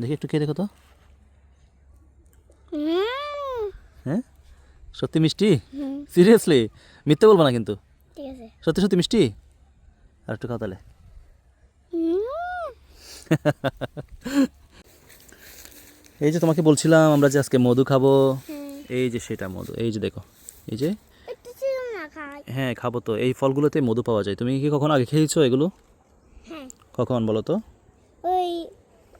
দেখি একটু খেয়ে দেখো তো। হ্যাঁ? সত্যি মিষ্টি? সিরিয়াসলি মিথ্যে বলব না কিন্তু। সত্যি সত্যি মিষ্টি? আর একটু খাও তাহলে। এই যে তোমাকে বলছিলাম আমরা যে আজকে মধু খাব। হ্যাঁ। এই যে সেটা মধু এই যে দেখো। এই যে? হ্যাঁ খাব তো। এই ফলগুলোতে মধু পাওয়া যায়। তুমি কি কখনো আগে খেয়েছো এগুলো? হ্যাঁ। কখন বলো তো? ওই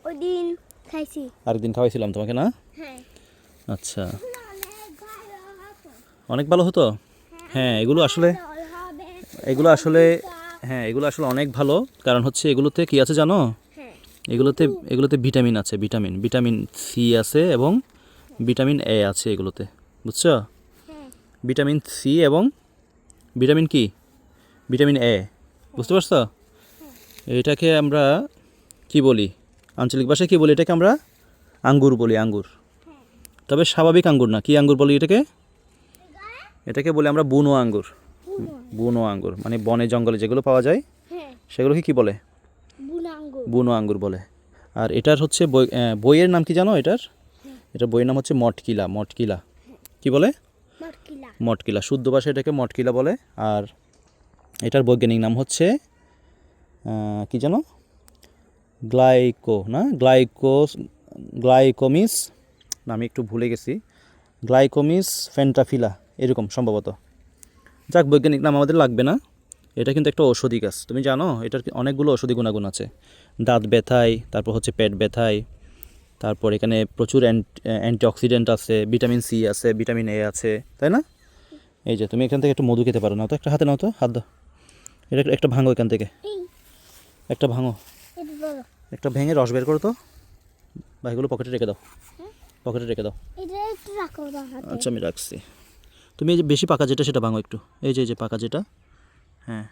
ওই দিন খাইছি। আরেকদিন খাওয়াইছিলাম তোমাকে না? হ্যাঁ। আচ্ছা। অনেক ভালো হতো? হ্যাঁ এগুলো আসলে এগুলো আসলে হ্যাঁ এগুলো আসলে অনেক ভালো। কারণ হচ্ছে এগুলোতে কি আছে জানো? হ্যাঁ। এগুলোতে এগুলোতে ভিটামিন আছে ভিটামিন। ভিটামিন সি আছে এবং ভিটামিন এ আছে এগুলোতে। বুঝছ? হ্যাঁ। ভিটামিন সি এবং ভিটামিন কি? Vitamin A. বুঝতে পারছ? এটাকে আমরা কি বলি? আঞ্চলিক ভাষায় কি বলি? এটাকে আমরা আঙ্গুর বলি আঙ্গুর। তবে স্বাভাবিক আঙ্গুর না। কি আঙ্গুর বলি এটাকে? এটাকে বলি আমরা বুনো আঙ্গুর। বুনো আঙ্গুর। মানে বনে জঙ্গলে যেগুলো পাওয়া যায় হ্যাঁ। সেগুলোকে কি বলে? বুনো আঙ্গুর। বলে। আর এটার হচ্ছে বই বইয়ের নাম কি জানো এটার? এটা বইয়ের নাম হচ্ছে মটকিলা মটকিলা। কি বলে? মটকিলা। শুদ্ধ ভাষায় এটাকে মটকিলা বলে। আর এটার বৈজ্ঞানিক নাম হচ্ছে কি জানো? গ্লাইকো না? গ্লাইকোস গ্লাইকোমিস না আমি একটু ভুলে গেছি। গ্লাইকোমিস ফেন্টাফিলা এরকম সম্ভবত। যাক বৈজ্ঞানিক নাম আমাদের লাগবে না। এটা কিন্তু একটা ঔষধি গাছ। তুমি জানো এটার অনেকগুলো ঔষধি গুণাগুণ আছে। দাঁত ব্যথায় তারপর হচ্ছে পেট ব্যথায় তারপর এখানে প্রচুর অ্যান্টি অ্যান্টিঅক্সিডেন্ট আছে ভিটামিন সি আছে ভিটামিন এ আছে তাই না? এই যে তুমি এখান থেকে একটু মধু খেতে পারো। না তো একটা হাতে নাও তো হাত দাও। এটা একটা- ভাঙো এখান থেকে। একটা ভাঙো। একটা ভেঙে রস বের করো তো। বা এগুলো পকেটে রেখে দাও। পকেটে রেখে দাও। আচ্ছা আমি রাখছি। তুমি এই যে বেশি পাকা যেটা সেটা ভাঙো একটু। এই যে এই যে পাকা যেটা হ্যাঁ।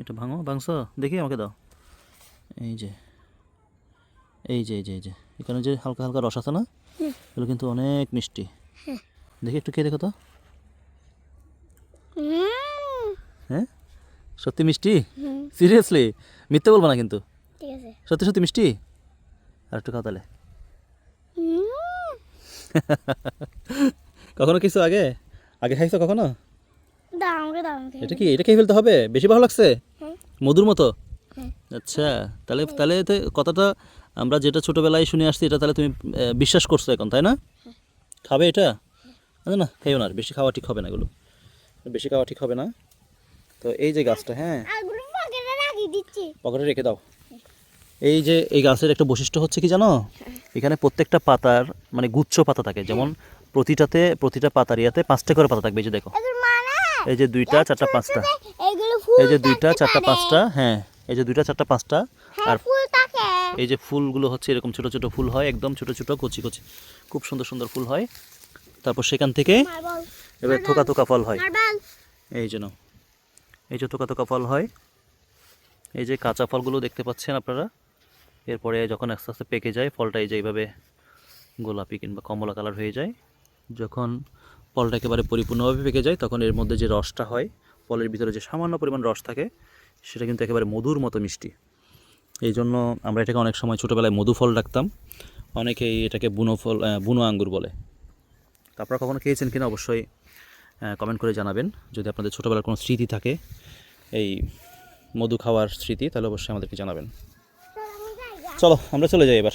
এটা ভাঙো ভাঙছো? দেখি আমাকে দাও। এই যে এই যে এই যে এই যে। এখানে যে হালকা হালকা রস আছে না এগুলো কিন্তু অনেক মিষ্টি। দেখি একটু খেয়ে দেখো তো। হ্যাঁ? সত্যি মিষ্টি? সিরিয়াসলি মিথ্যে বলব না কিন্তু। ঠিক আছে। সত্যি সত্যি মিষ্টি? আর একটু খাও তাহলে। কখনো কিছু আগে? আগে খাইছো কখনো? এটা কি? এটা খেয়ে ফেলতে হবে? বেশি ভালো লাগছে? হ্যাঁ। মধুর মতো? হ্যাঁ। আচ্ছা তাহলে তাহলে তো কথাটা আমরা যেটা ছোটোবেলায় শুনে আসছি এটা তাহলে তুমি বিশ্বাস করছ এখন তাই না? খাবে এটা? আচ্ছা না খাইও না বেশি খাওয়া ঠিক হবে না এগুলো। বেশি খাওয়া ঠিক হবে না। তো এই যে গাছটা হ্যাঁ। দিচ্ছি। পকেটে রেখে দাও। এই যে এই গাছের একটা বৈশিষ্ট্য হচ্ছে কি জানো? এখানে প্রত্যেকটা পাতার মানে গুচ্ছ পাতা থাকে। যেমন প্রতিটাতে প্রতিটা পাতার ইয়াতে পাঁচটা করে পাতা থাকবে এই যে দেখো। মানে? এই যে দুইটা চারটা পাঁচটা। এই যে দুইটা চারটা পাঁচটা হ্যাঁ। এই যে দুইটা চারটা পাঁচটা। হ্যাঁ আর ফুল থাকে। এই যে ফুলগুলো হচ্ছে এরকম ছোট ছোট ফুল হয় একদম ছোট ছোট কচি কচি। খুব সুন্দর সুন্দর ফুল হয়। তারপর সেখান থেকে এবার থোকা থোকা ফল হয়। এই যেন এই যে থোকা থোকা ফল হয়। এই যে কাঁচা ফলগুলো দেখতে পাচ্ছেন আপনারা? এরপরে যখন আস্তে আস্তে পেকে যায়, ফলটা এই যে এইভাবে গোলাপি কিংবা কমলা কালার হয়ে যায়। যখন ফলটা একেবারে পরিপূর্ণভাবে পেকে যায়, তখন এর মধ্যে যে রসটা হয়, ফলের ভিতরে যে সামান্য পরিমাণ রস থাকে, সেটা কিন্তু একেবারে মধুর মতো মিষ্টি। এই জন্য আমরা এটাকে অনেক সময় ছোটোবেলায় মধু ফল ডাকতাম অনেকেই এটাকে বুনো ফল বুনো আঙ্গুর বলে। তো আপনারা কখনো খেয়েছেন কিনা অবশ্যই কমেন্ট করে জানাবেন। যদি আপনাদের ছোটোবেলার কোনো স্মৃতি থাকে, এই মধু খাওয়ার স্মৃতি তাহলে অবশ্যই আমাদেরকে জানাবেন। চলো আমরা চলে যাই এবার।